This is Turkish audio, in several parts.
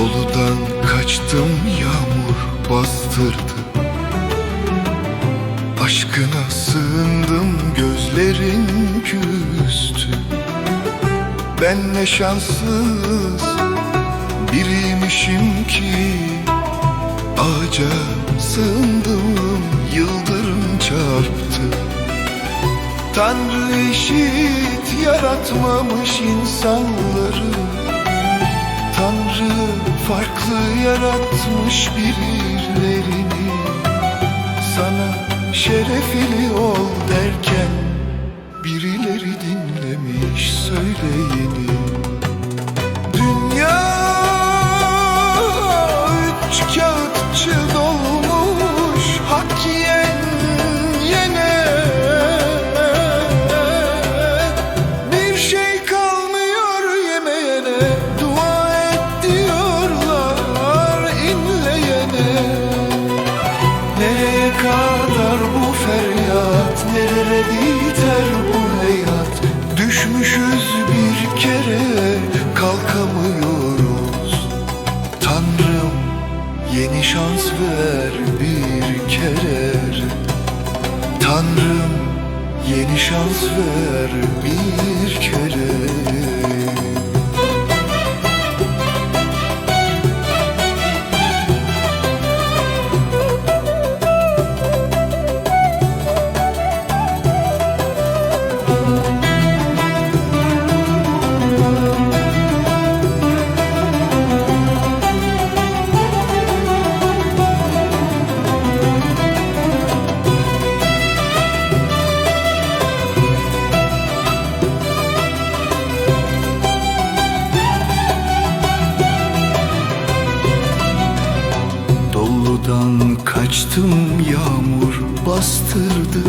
Doludan kaçtım yağmur bastırdı. Aşkına sığındım gözlerin küstü. Ben ne şanssız biriymişim ki. Ağaca sığındım yıldırım çarptı. Tanrı eşit yaratmamış insanları Tanrı farklı yaratmış birilerini. Sana şerefli ol derken Birileri dinlemiş söyleyeni Nereye biter bu hayat. Düşmüşüz bir kere Kalkamıyoruz. Tanrım yeni şans ver bir kere. Tanrım yeni şans ver bir kere Doludan kaçtım yağmur bastırdı.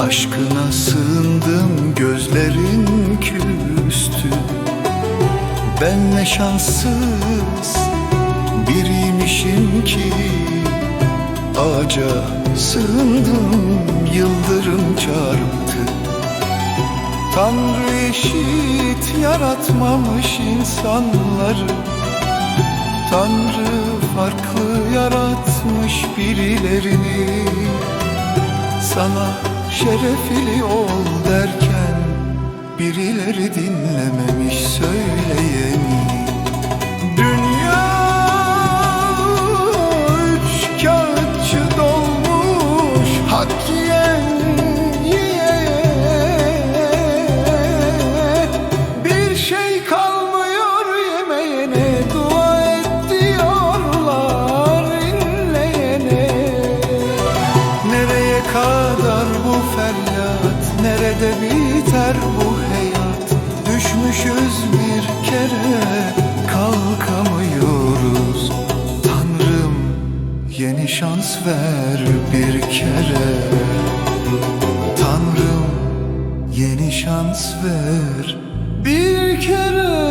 Aşkına sığındım gözlerin küstü. Ben ne şanssız biriymişim ki. Ağaca sığındım yıldırım çarptı. Tanrı eşit yaratmamış insanları Tanrı farklı yaratmış birilerini. Sana şerefli ol derken Birileri dinlememiş söyleyeni Nereye kadar bu feryat? Nerede biter bu hayat? Düşmüşüz bir kere Kalkamıyoruz. Tanrım yeni şans ver bir kere. Tanrım yeni şans ver bir kere